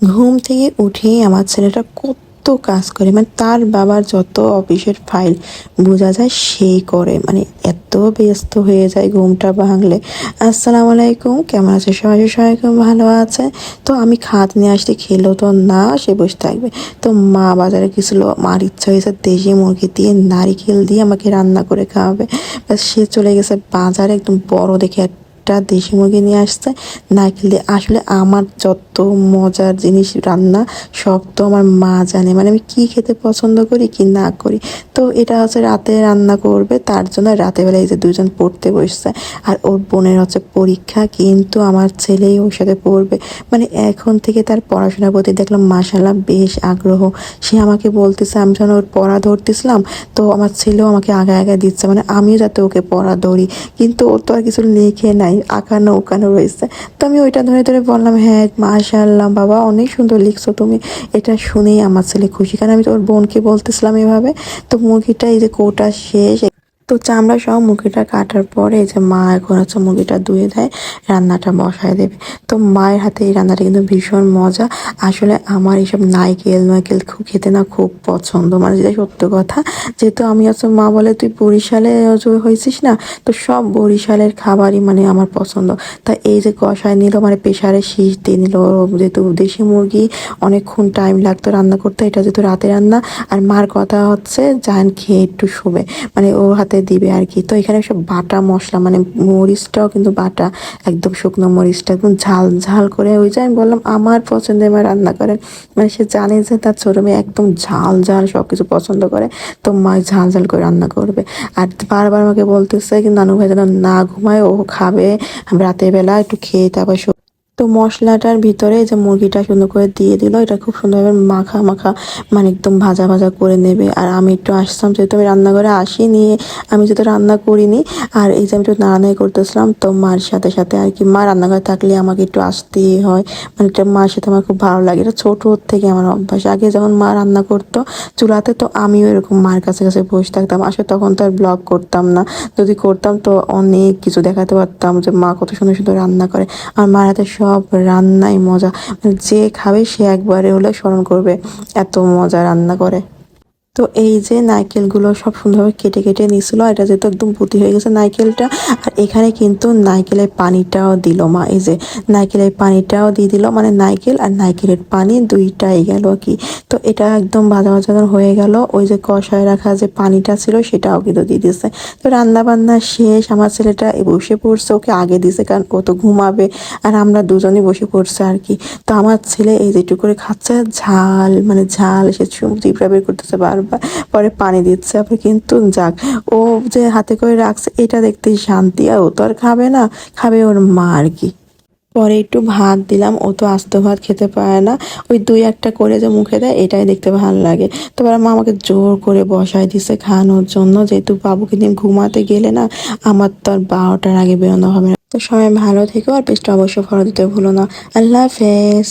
ঘুম থেকে উঠেই আমার ছেলেটা কত কাজ করে মানে তার বাবার যত অফিসের ফাইল বোঝা যায় সেই করে মানে এত ব্যস্ত হয়ে যায় ঘুমটা ভাঙলে। আসসালামু আলাইকুম, কেমন আছে সবাই? সবাই ভালো আছে? তো আমি খাত নিয়ে আসতে খেলো তো না, সে বসে থাকবে। তো মা বাজারে গেছিল, মার ইচ্ছা হয়েছে দেশি মুরগি দিয়ে নারিকেল দিয়ে আমাকে রান্না করে খাওয়াবে। ব্যাস, সে চলে গেছে বাজারে, একদম বড় দেখে একটা দেশি মুরগি নিয়ে আসছে, নারকেল দিয়ে। আসলে আমার যত মজার জিনিস রান্না, সব তো আমার মা জানে। মানে আমি কি খেতে পছন্দ করি, কি না করি। তো এটা হচ্ছে রাতে রান্না করবে, তার জন্য রাতে বেলা এই যে দুজন পড়তে বসছে। আর ওর বোনের হচ্ছে পরীক্ষা, কিন্তু আমার ছেলেই ওর সাথে পড়বে। মানে এখন থেকে তার পড়াশোনার প্রতি দেখলাম মাসাল্লাহ বেশ আগ্রহ। সে আমাকে বলতেছে, আমি যখন ওর পড়া ধরতেছিলাম, তো আমার ছেলেও আমাকে আগে আগে দিচ্ছে। মানে আমিও যাতে ওকে পড়া ধরি। কিন্তু ও তো আর কিছু লেখে নাই, আঁকানো ওকানো রয়েছে। তো আমি ওইটা ধরে ধরে বললাম হ্যাঁ মাশাল্লাহ বাবা, অনেক সুন্দর লিখছো তুমি। এটা শুনেই আমার ছেলে খুশি। কারণ আমি তোর বোনকে বলতেছিলাম এভাবে। তো মুরগিটা এই যে কোটা শেষ। তো চামড়া সহ মুরগিটা কাটার পরে যে মা এখন হচ্ছে মুরগিটা ধুয়ে দেয়, রান্নাটা বসায় দেবে। তো মায়ের হাতে এই রান্নাটা কিন্তু ভীষণ মজা। আসলে আমার এইসব নাইকেল নাইকেল খুব খেতে না খুব পছন্দ। মানে যেটা সত্য কথা, যেহেতু আমি হচ্ছে মা বলে তুই বরিশালে হয়েছিস না, তো সব বরিশালের খাবারই মানে আমার পছন্দ। তা এই যে কষায় নিল মানে প্রেশারে শীষ দিয়ে নিল, যেহেতু দেশি মুরগি, অনেকক্ষণ টাইম লাগতো রান্না করতে, এটা যেহেতু রাতে রান্না। আর মার কথা হচ্ছে, জান খেয়ে একটু শোবে মানে ও হাতে দিবে আর কি। তো এখানে সব বাটা মশলা মানে মরিচটাও কিন্তু বাটা, একদম শুকনো মরিচটা, একদম ঝাল ঝাল ঝাল করে ওই যে আমি বললাম, আমার পছন্দের মা রান্না করেন মানে সে জানে যে তার ছোটো মেয়ে একদম ঝাল ঝাল সব কিছু পছন্দ করে, তো মা ঝাল ঝাল করে রান্না করবে। আর বারবার আমাকে বলতেছে, কিন্তু নানু ভাই যেন না ঘুমায়, ও খাবে। রাতের বেলা একটু খেয়ে তারপর তো মশলাটার ভিতরে যে মুরগিটা সুন্দর করে দিয়ে দিল, এটা খুব সুন্দরভাবে মাখা মাখা মানে একদম ভাজা ভাজা করে নেবে। আর আমি একটু আসতাম যেহেতু আমি রান্নাঘরে আসি নিয়ে আমি যেহেতু রান্না করিনি, আর এই যে আমি একটু নাড়ানাড়ি করতেছিলাম, তো মার সাথে সাথে আর কি, মা রান্নাঘরে থাকলে আমাকে একটু আসতেই হয়। মানে এটা মার সাথে আমার খুব ভালো লাগে, এটা ছোটোর থেকে আমার অভ্যাস। আগে যখন মা রান্না করতো চুলাতে, তো আমিও এরকম মার কাছে কাছে বসে থাকতাম। আসলে তখন তো আর ব্লগ করতাম না। যদি করতাম, তো অনেক কিছু দেখাতে পারতাম যে মা কত সুন্দর সুন্দর রান্না করে। আর মার হাতে সব রান্নাই মজা। মানে যে খাবে সে একবারে হলে স্মরণ করবে। এত মজা রান্না করে। তো এই যে নাইকেলগুলো সব সুন্দরভাবে কেটে কেটে নিছিল এটা যেহেতু একদম পুঁতি হয়ে গেছে নারকেলটা আর এখানে কিন্তু নাইকেলের পানিটাও দিল মা, এই যে নাইকেলের পানিটাও দিয়ে দিল মানে নাইকেল আর নাইকেলের পানি দুইটাই গেল কি। তো এটা একদম ভাজা ভাজা হয়ে গেল, ওই যে কষায় রাখা যে পানিটা ছিল সেটাও কিন্তু দিয়ে দিছে তো রান্না বান্না শেষ, আমার ছেলেটা বসে পড়ছে, ওকে আগে দিছে কারণ ও তো ঘুমাবে, আর আমরা দুজনই বসে পড়ছে আর কি। তো আমার ছেলে এই যেটুকু করে খাচ্ছে, ঝাল মানে ঝাল, সে জিভটা বের করতেছে বারবার পরে পানি দিচ্ছে। কিন্তু যাক। ও যে হাতে করে রাখছে, এটা দেখতেই শান্তি। আর ও তো আর খাবে না, খাবে ওর মা আর কি। পরে একটু ভাত দিলাম, ও তো আস্ত ভাত খেতে পারে না। ওই দুই একটা করে যে মুখে দেয়, এটাই দেখতে ভালো লাগে। তো এবার মা আমাকে জোর করে বসায় দিছে খাওয়ানোর জন্য। যেহেতু বাবুকে নিয়ে ঘুমাতে গেলে না, আমার তো আর বারোটার আগে বেরোনো হবে না। তো সবাই ভালো থেকো, আর পেজটা অবশ্যই ফলো দিতে ভুলো না। আল্লাহ হাফেজ।